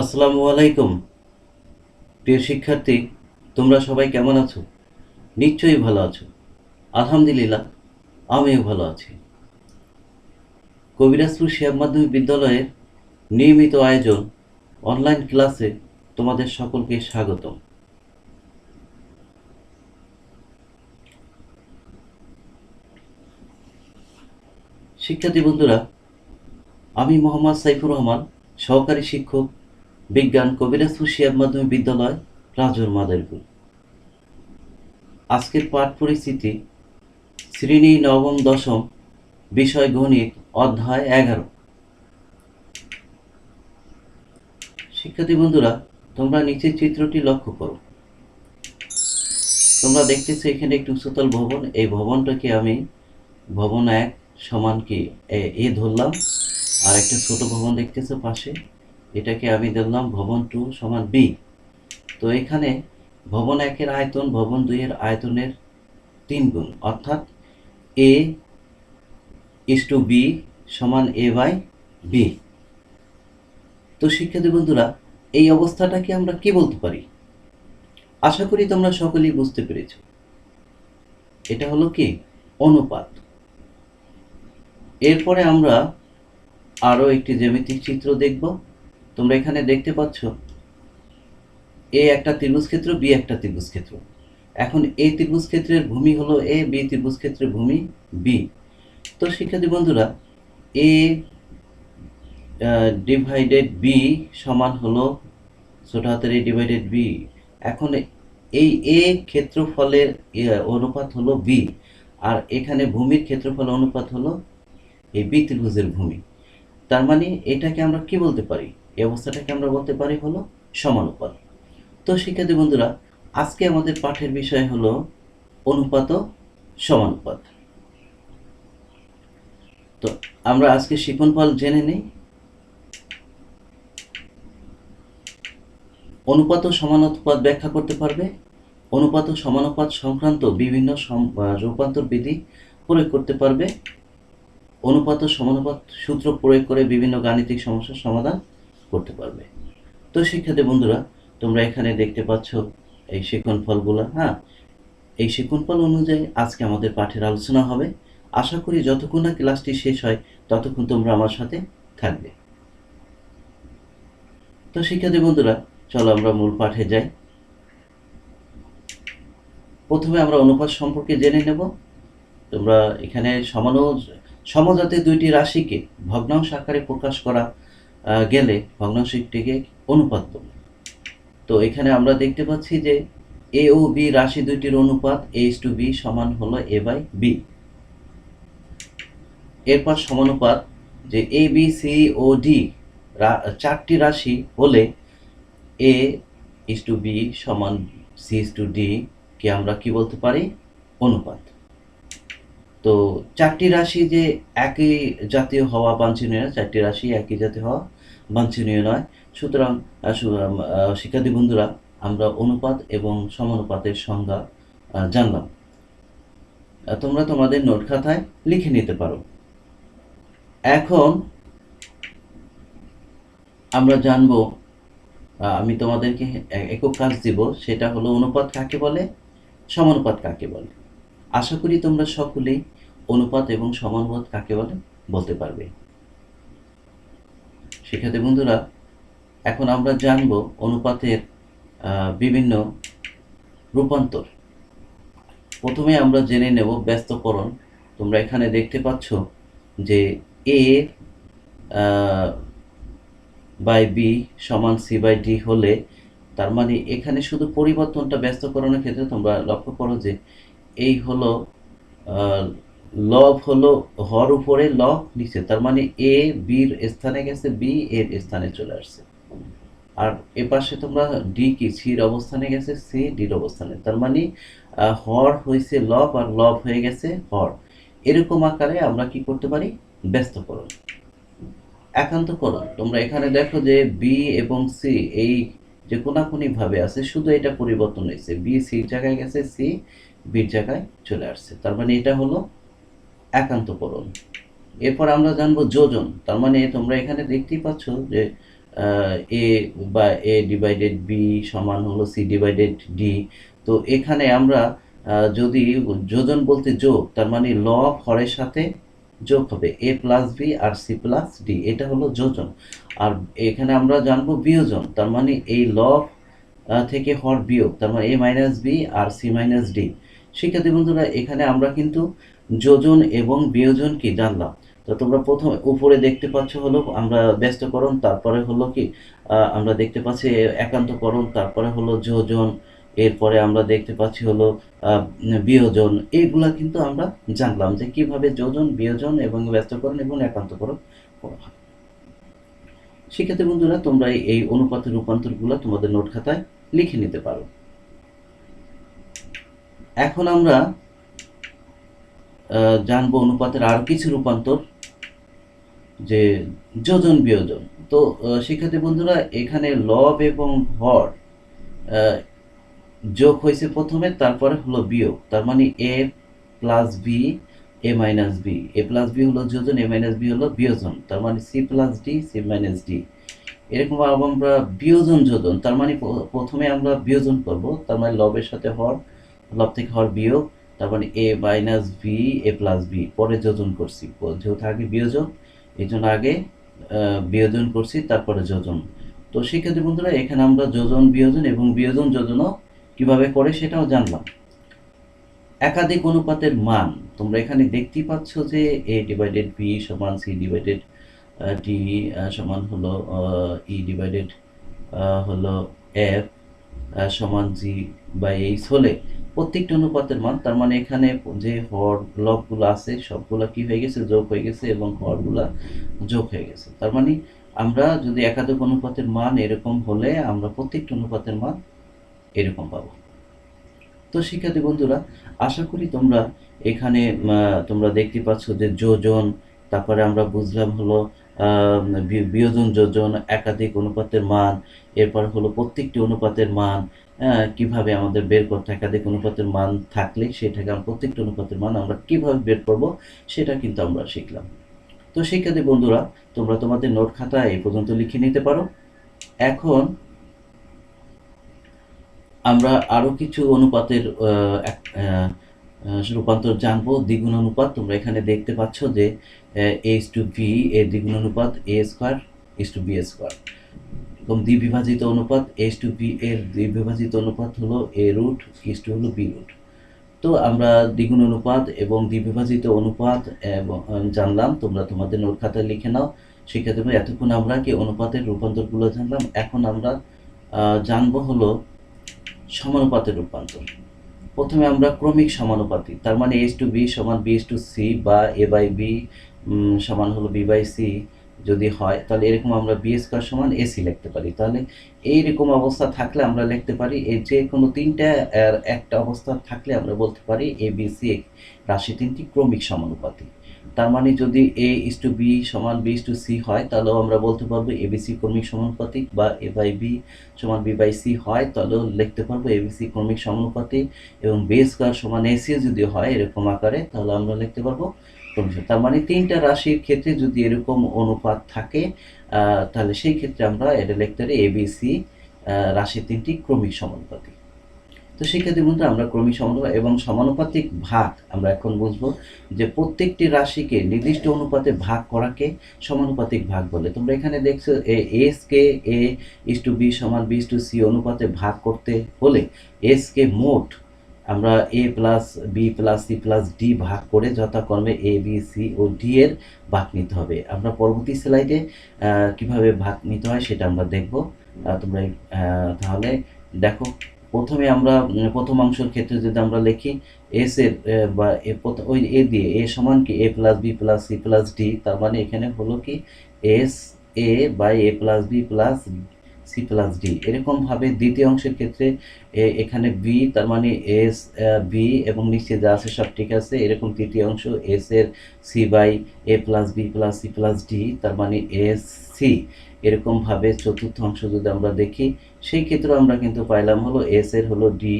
আসসালামু আলাইকুম। প্রিয় শিক্ষার্থী, তোমরা সবাই কেমন আছো? নিশ্চয়ই ভালো আছো। আলহামদুলিল্লাহ, আমিও ভালো আছি। কবিরাজপুর শিয়াব মাধ্যমিক বিদ্যালয়ের নিয়মিত আয়োজন অনলাইন ক্লাসে তোমাদের সকলকে স্বাগতম। শিক্ষার্থী বন্ধুরা, আমি মোহাম্মদ সাইফুর রহমান, সহকারী শিক্ষক বিজ্ঞান কবিরাজপুর শিয়াব মাধ্যমিক বিদ্যালয়, রাজুর মাদারীপুর। আজকের পাঠ পরিস্থিতি শ্রেণি নবম দশম, বিষয় গণিত, অধ্যায় এগারো। শিক্ষার্থী বন্ধুরা, তোমরা নিচের চিত্রটি লক্ষ্য করো। তোমরা দেখতেছো এখানে একটি উচ্চতল ভবন। এই ভবনটাকে আমি ভবন এক সমান কি এ ধরলাম। আর একটা ছোট ভবন দেখতেছো পাশে। এটাকে আমি ধরলাম ভবন টু সমান বি। তো এখানে ভবন একের আয়তন, ভবন দুইয়ের আয়তনের তিন গুণ। অর্থাৎ এ ইস টু বি সমান এ বাই বি। তো শিক্ষার্থী বন্ধুরা, এই অবস্থাটাকে আমরা কি বলতে পারি? আশা করি তোমরা সকলেই বুঝতে পেরেছ। এটা হলো কি? অনুপাত। এরপরে আমরা আরও একটি জ্যামিতিক চিত্র দেখব। তোমরা এখানে দেখতে পাচ্ছ এ একটা ত্রিভুজ ক্ষেত্র, বি একটা ত্রিভুজ ক্ষেত্র। এখন এ ত্রিভুজ ক্ষেত্রের ভূমি হলো এ, বি ত্রিভুজ ক্ষেত্রের ভূমি, বি। তো শিক্ষার্থী বন্ধুরা, এ ডিভাইডেড বি সমান হলো ছোট হাতের এ ডিভাইডেড বি এখন এই এ ক্ষেত্রফলের অনুপাত হলো বি আর এখানে ভূমির ক্ষেত্রফল অনুপাত হলো এই বি ত্রিভুজের ভূমি। তার মানে এটাকে আমরা কি বলতে পারি? এই অবস্থাটাকে আমরা বলতে পারি হলো সমানুপাত। তো শিক্ষার্থী বন্ধুরা, আজকে আমাদের পাঠের বিষয় হলো অনুপাত ও সমানুপাত। তো আমরা আজকে শিকনফল জেনে নেই। অনুপাত ও সমানুপাত ব্যাখ্যা করতে পারবে। অনুপাত ও সমানুপাত সংক্রান্ত বিভিন্ন রূপান্তর বিধি প্রয়োগ করতে পারবে। অনুপাত ও সমানুপাত সূত্র প্রয়োগ করে বিভিন্ন গাণিতিক সমস্যার সমাধান করতে পারবে। তো শিক্ষার্থী বন্ধুরা, তোমরা এখানে দেখতে পাচ্ছ এই শিক্ষণ ফলগুলো হ্যাঁ? এই শিক্ষণ ফল অনুযায়ী আজকে আমাদের পাঠের আলোচনা হবে। আশা করি যতক্ষণ না ক্লাসটি শেষ হয়, ততক্ষণ তোমরা আমার সাথে থাকবে। তো শিক্ষার্থী বন্ধুরা, চলো আমরা মূল পাঠে যাই। প্রথমে আমরা অনুপাত সম্পর্কে জেনে নেব। তোমরা এখানে সমানো সমজাতে দুইটি রাশিকে ভগ্নাংশ আকারে প্রকাশ করা গেলে ভগ্নাংশটিকে অনুপাত বলে। তো এখানে আমরা দেখতে পাচ্ছি যে এ ও বি রাশি দুইটির অনুপাত এ টু বি সমান হলো এ বাই বি। এরপর সমানুপাত যে এ, বি, সি ও ডি চারটি রাশি হলে এ ইস টু বি সমান সি ইস টু ডি কে আমরা কি বলতে পারি? অনুপাত। তো চারটি রাশি যে একই জাতীয় হওয়া বাঞ্ছনীয় নয় চারটি রাশি একই জাতীয় হওয়া বাঞ্ছনীয় নয়। সুতরাং শিক্ষার্থী বন্ধুরা, আমরা অনুপাত এবং সমানুপাতের সংজ্ঞা জানলাম। তোমরা তোমাদের নোট খাতায় লিখে নিতে পারো। এখন আমরা জানব আমি তোমাদেরকে একক কাজ দিব, সেটা হলো অনুপাত কাকে বলে, সমানুপাত কাকে বলে। আশা করি তোমরা সকলেই অনুপাত এবং সমানুপাত কাকে বলে, বলতে পারবে। শিক্ষার্থী বন্ধুরা, এখন আমরা জানব অনুপাতের বিভিন্ন রূপান্তর। প্রথমে আমরা জেনে নেব ব্যস্তকরণ। তোমরা এখানে দেখতে পাচ্ছ যে এ বাই বি সমান সি বাই ডি হলে তার মানে এখানে শুধু পরিবর্তনটা ব্যস্তকরণের ক্ষেত্রে তোমরা লক্ষ্য করো যে এই হলো লব হলো হর উপরে লব নিচে, তার মানে এ, বির স্থানে গেছে, বি এর স্থানে চলে আসছে। আর এ পাশে তোমরা ডি কি সির অবস্থানে গেছে, সি ডির অবস্থানে। তার মানে হর হয়েছে লব আর লব হয়ে গেছে হর। এরকম আকারে আমরা কি করতে পারি? ব্যস্তকরণ। একান্তকরণ। তোমরা এখানে দেখো যে বি এবং সি এই যে কোনাকুনি ভাবে আছে, শুধু এটা পরিবর্তন হয়েছে। বি সির জায়গায় গেছে, সি বির জায়গায় চলে আসছে। তার মানে এটা হলো একান্তকরণ এরপর আমরা জানব যোজন। তার মানে তোমরা এখানে দেখতেই পাচ্ছ যে এ বা এ ডিভাইডেড বি সমান হলো সি ডিভাইডেড ডি তো এখানে আমরা যদি যোজন বলতে যোগ, তার মানে লব হরের সাথে যোগ হবে এ প্লাস বি আর সি প্লাস ডি এটা হলো যোজন। আর এখানে আমরা জানব বিয়োজন, তার মানে এই ল থেকে হর বিয়োগ, তার মানে এ মাইনাস বি আর সি মাইনাস ডি শিক্ষার্থী বন্ধুরা, এখানে আমরা কিন্তু যোজন এবং বিয়োজন কি জানলাম। তো তোমরা প্রথম উপরে দেখতে পাচ্ছ হলো আমরা ব্যস্তকরণ, তারপরে হলো কি আমরা দেখতে পাচ্ছি একান্তকরণ, তারপরে হলো যোজন, এরপরে আমরা দেখতে পাচ্ছি হলো বিয়োজন। এইগুলা কিন্তু আমরা জানলাম যে কীভাবে যোজন, বিয়োজন এবং ব্যস্তকরণ এবং একান্তকরণ করা হয়। শিক্ষার্থী বন্ধুরা, তোমরা এই- অনুপাতের রূপান্তরগুলো তোমাদের নোট খাতায় লিখে নিতে পারো। এখন আমরা জানব অনুপাতের আরও কিছু রূপান্তর, যে যোজন, বিয়োজন। তো শিক্ষার্থী বন্ধুরা, এখানে লব এবং হর যোগ হয়েছে প্রথমে, তারপরে হলো বিয়োগ। তার মানে A plus B, A minus B. A plus B হলো যোজন, এ মাইনাস বি হলো বিয়োজন। তার মানে C plus D, C minus D. এরকম আমরা বিয়োজন, যোজন, তার মানে প্রথমে আমরা বিয়োজন করব, তার মানে লবের সাথে হর, লব থেকে হর বিয়োগ তার মানে A minus B A plus B পরে যোজন করছি। যেহেতু আগে বিয়োজন এই জন্য আগে বিয়োজন করছি, তারপরে যোজন। তো সেক্ষেত্রে বন্ধুরা, এখানে আমরা যোজন, বিয়োজন এবং বিয়োজন যোজনও কীভাবে করে সেটাও জানলাম। একাধিক অনুপাতের মান, তোমরা এখানে দেখতেই পাচ্ছ যে এ ডিভাইডেড বি সমান সি ডিভাইডেড ডি সমান হলো ই ডিভাইডেড হলো এফ সমান জি বাই এইচ হলে প্রত্যেকটা অনুপাতের মান, তার মানে এখানে যে হর লবগুলো আছে, সবগুলা কি হয়ে গেছে? যোগ হয়ে গেছে এবং হরগুলা যোগ হয়ে গেছে। তার মানে আমরা যদি একাধিক অনুপাতের মান এরকম হলে আমরা প্রত্যেকটা অনুপাতের মান এরকম পাবো। তো শিক্ষার্থী বন্ধুরা, আশা করি তোমরা এখানে তোমরা দেখতে পাচ্ছ যে যোজন, তারপরে আমরা বুঝলাম হলো বিয়োজন যোজন, একাধিক অনুপাতের মান, এরপর হলো প্রত্যেকটি অনুপাতের মান কীভাবে আমাদের বের করতে একাধিক অনুপাতের মান থাকলে সেটাকে আমরা প্রত্যেকটি অনুপাতের মান আমরা কীভাবে বের করব, সেটা কিন্তু আমরা শিখলাম। তো শিক্ষার্থী বন্ধুরা, তোমরা তোমাদের নোট খাতা এই পর্যন্ত লিখে নিতে পারো। এখন আমরা আরও কিছু অনুপাতের রূপান্তর জানব। দ্বিগুণ অনুপাত, তোমরা এখানে দেখতে পাচ্ছ যে এইচ টু বি এর দ্বিগুণ অনুপাত A square is to B square এবং দ্বিবিভাজিত অনুপাত এইচ টু বি এর দ্বিবিভাজিত অনুপাত হলো এ রুট ইস টু হলো বি রুট। তো আমরা দ্বিগুণ অনুপাত এবং দ্বিবিভাজিত অনুপাত জানলাম তোমরা তোমাদের নোট খাতায় লিখে নাও। বন্ধু, এতক্ষণ আমরা কি অনুপাতের রূপান্তরগুলো জানলাম? এখন আমরা জানব হলো সমানুপাতের রূপান্তর। প্রথমে আমরা ক্রমিক সমানুপাতি তার মানে এস টু বি সমান বি এস টু সি বা এ বাই বি সমান হলো বি বাই সি। যদি হয়, তাহলে এরকম আমরা বি স্কোয়ার সমান এসি লিখতে পারি। তাহলে এইরকম অবস্থা থাকলে আমরা লিখতে পারি এই যে কোনো তিনটা, আর একটা অবস্থা থাকলে আমরা বলতে পারি এ বি সি রাশি তিনটি ক্রমিক সমানুপাতি। তার মানে যদি এ ইস টু বি সমান বি ইস টু সি হয়, তাহলেও আমরা বলতে পারব এবিসি ক্রমিক সমানুপাতিক বা এ বাই বি সমান বি বাই সি হয়, তাহলেও লিখতে পারব এবিসি ক্রমিক সমানুপাতিক এবং বি স্কোয়ার সমান এসি যদি হয় এরকম আকারে, তাহলে আমরা লিখতে পারব তার মানে তিনটা রাশির ক্ষেত্রে যদি এরকম অনুপাত থাকে তাহলে সেই ক্ষেত্রে আমরা এটা লিখতে পারি এবিসি রাশি তিনটি ক্রমিক সমানুপাতিক। তো শিক্ষার্থী বন্ধু আমরা ক্রমিক সমানুপাত এবং সমানুপাতিক ভাগ আমরা এখন বুঝব যে প্রত্যেকটি রাশিকে নির্দিষ্ট অনুপাতে ভাগ করাকে সমানুপাতিক ভাগ বলে। তোমরা এখানে দেখছ এস কে এ ইস টু বি সমান বি টু সি অনুপাতে ভাগ করতে হলে এস কে মোট আমরা A plus B plus C plus D ভাগ করে যথাক্রমে এ বি সি ও ডি এর ভাগ নিতে হবে। আমরা পরবর্তী স্লাইডে কীভাবে ভাগ নিতে হয় সেটা আমরা দেখব। তোমরা তাহলে দেখো, প্রথমে আমরা প্রথম অংশের ক্ষেত্রে যদি আমরা লিখি এস এর বা ওই এ দিয়ে এ সমান কি? A plus B plus C plus D তার মানে এখানে হলো কি? S A by A plus B plus C plus D এরকমভাবে দ্বিতীয় অংশের ক্ষেত্রে এখানে বি তার মানে এস বি এবং নিচে যা আছে সব ঠিক আছে। এরকম তৃতীয় অংশ এস এর C by A plus B plus C plus D তার মানে এস সি এরকমভাবে চতুর্থ অংশ যদি আমরা দেখি, সেই ক্ষেত্রে আমরা কিন্তু পাইলাম হলো এস এর হলো ডি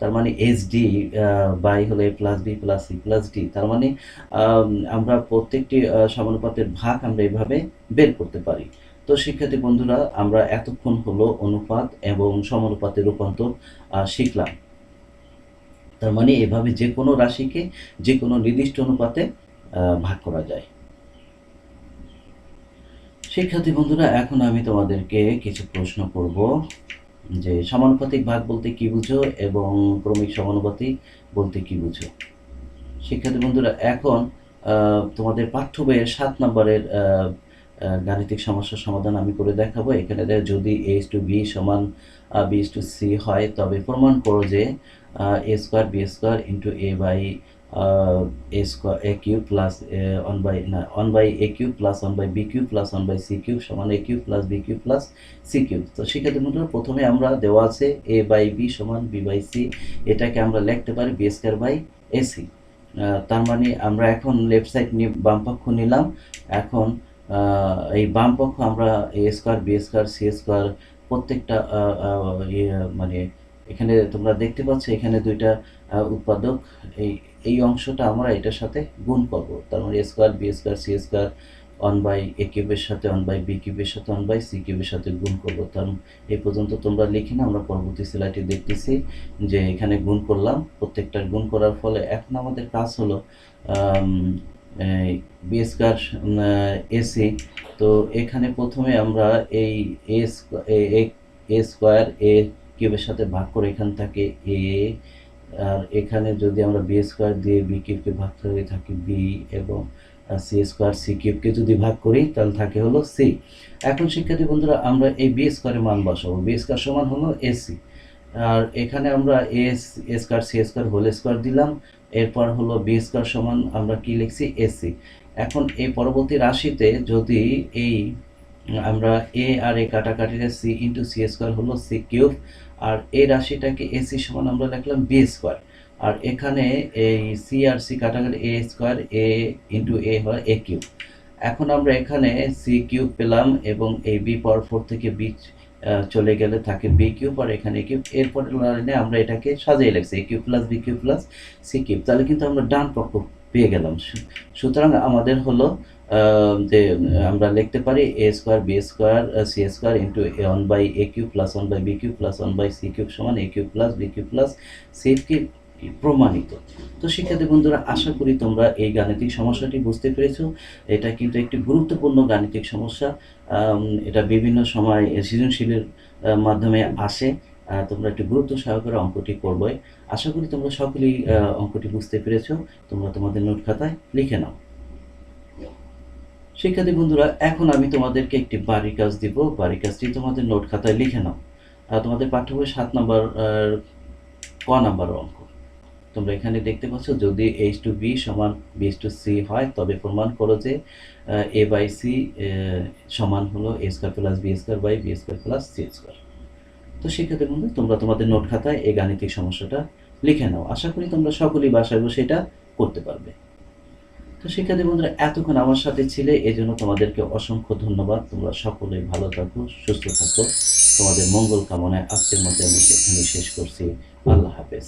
তার মানে এস ডি বাই হলো A plus B plus C plus D তার মানে আমরা প্রত্যেকটি সমানুপাতের ভাগ আমরা এইভাবে বের করতে পারি। তো শিক্ষার্থী বন্ধুরা, আমরা এতক্ষণ হলো অনুপাত এবং সমানুপাতের রূপান্তর শিখলাম। তার মানে এভাবে যে কোনো রাশিকে যে কোনো নির্দিষ্ট অনুপাতে ভাগ করা যায়। শিক্ষার্থী বন্ধুরা, এখন আমি তোমাদেরকে কিছু প্রশ্ন করব। যে সমানুপাতিক ভাগ বলতে কি বুঝো এবং ক্রমিক সমানুপাতিক বলতে কি বুঝো? শিক্ষার্থী বন্ধুরা, এখন তোমাদের পাঠ্য বইয়ের সাত নম্বরের গাণিতিক সমস্যার সমাধান আমি করে দেখাবো। এখানে যদি এইচ টু বি সমান বি টু সি হয়, তবে প্রমাণ করো যে A square B square into A by A square A Q plus one by না one by A Q plus one by B Q plus one by C Q সমান A Q plus B Q plus C Q তো সেক্ষেত্রে প্রথমে আমরা দেওয়া আছে A by B সমান B by C এটাকে আমরা লিখতে পারি বি স্কোয়ার বাই এসি তার মানে আমরা এখন লেফট সাইড নিয়ে বাম পক্ষ নিলাম। এখন এই বামপক্ষ আমরা A square B square C square প্রত্যেকটা ইয়ে, মানে এখানে তোমরা দেখতে পাচ্ছ এখানে দুইটা উৎপাদক। এই এই অংশটা আমরা এটার সাথে গুণ করব। তার মানে A square B square C square one by A কিউবের সাথে ওয়ান বাই বি কিউবের সাথে ওয়ান বাই সি কিউবের সাথে গুণ করব। তার এই পর্যন্ত তোমরা লিখি না আমরা পরবর্তী স্লাইডে দেখতেছি যে এখানে গুণ করলাম। প্রত্যেকটার গুণ করার ফলে এখন আমাদের কাজ হলো বি স্কোয়ার এসি তো এখানে প্রথমে আমরা এই এ এ স্কোয়ার এ কিউবের সাথে ভাগ করে এখান থাকে এ আর এখানে যদি আমরা বি স্কোয়ার দিয়ে বি কিউবকে ভাগ করে থাকি বি এবং সি স্কোয়ার সি কিউবকে যদি ভাগ করি, তাহলে থাকে হলো সি এখন শিক্ষার্থী বন্ধুরা, আমরা এই বি স্কোয়ারের মান বসাবো। বি স্কোয়ার সমান হলো এসি আর এখানে আমরা S square C square whole square দিলাম। এরপর হলো বি স্কোয়ার সমান আমরা কি লিখছি? এসি এখন এই পরবর্তী রাশিতে যদি এই আমরা এ আর এ কাটাকাটিতে সি ইন্টু সি স্কোয়ার হলো সি কিউব আর এই রাশিটাকে এসি সমান আমরা লিখলাম বি স্কোয়ার আর এখানে এই সি আর সি কাটাকাটি এ স্কোয়ার এ ইন্টু এ হয় এ কিউব এখন আমরা এখানে সি কিউব পেলাম এবং এই বি পাওয়ার ফোর থেকে বি চলে গেলে থাকে বি কিউব আর এখানে কিউব এরপরে লাইনে আমরা এটাকে সাজিয়ে লাগছি A cube plus B cube plus C cube তাহলে কিন্তু আমরা ডান পক্ষ পেয়ে গেলাম। সুতরাং আমাদের হলো যে আমরা লিখতে পারি A square B square C square into A one by A cube plus one by B cube plus one by C cube সমান A cube plus B cube plus C cube প্রমাণিত। তো শিক্ষার্থী বন্ধুরা, আশা করি তোমরা এই গাণিতিক সমস্যাটি বুঝতে পেরেছ। এটা কিন্তু একটি গুরুত্বপূর্ণ গাণিতিক সমস্যা। এটা বিভিন্ন সময় সৃজনশীলের মাধ্যমে আসে। তোমরা একটি গুরুত্ব সহকারে অঙ্কটি করবে। আশা করি তোমরা সকলেই অঙ্কটি বুঝতে পেরেছ। তোমরা তোমাদের নোট খাতায় লিখে নাও। শিক্ষার্থী বন্ধুরা, এখন আমি তোমাদেরকে একটি বাড়ি কাজ দিব। বাড়ি কাজটি তোমাদের নোট খাতায় লিখে নাও। তোমাদের পাঠ্য বই সাত নম্বর ক নাম্বার অঙ্ক। তোমরা এখানে দেখতে পাচ্ছ যদি এইচ টু বি সমান বি টু সি হয়, তবে প্রমাণ করো যে এ বাই সি সমান হলো A square plus B square by B square plus C square তো সেক্ষেত্রে বন্ধু, তোমরা তোমাদের নোট খাতায় এই গাণিতিক সমস্যাটা লিখে নাও। আশা করি তোমরা সকলেই বাসায় বসে এটা করতে পারবে। তো শিক্ষার্থী বন্ধুরা, এতক্ষণ আমার সাথে ছিলে এই জন্য তোমাদেরকে অসংখ্য ধন্যবাদ। তোমরা সকলে ভালো থাকো, সুস্থ থাকো। তোমাদের মঙ্গল কামনায় আজকের মধ্যে আমি শেষ করছি। আল্লাহ হাফেজ।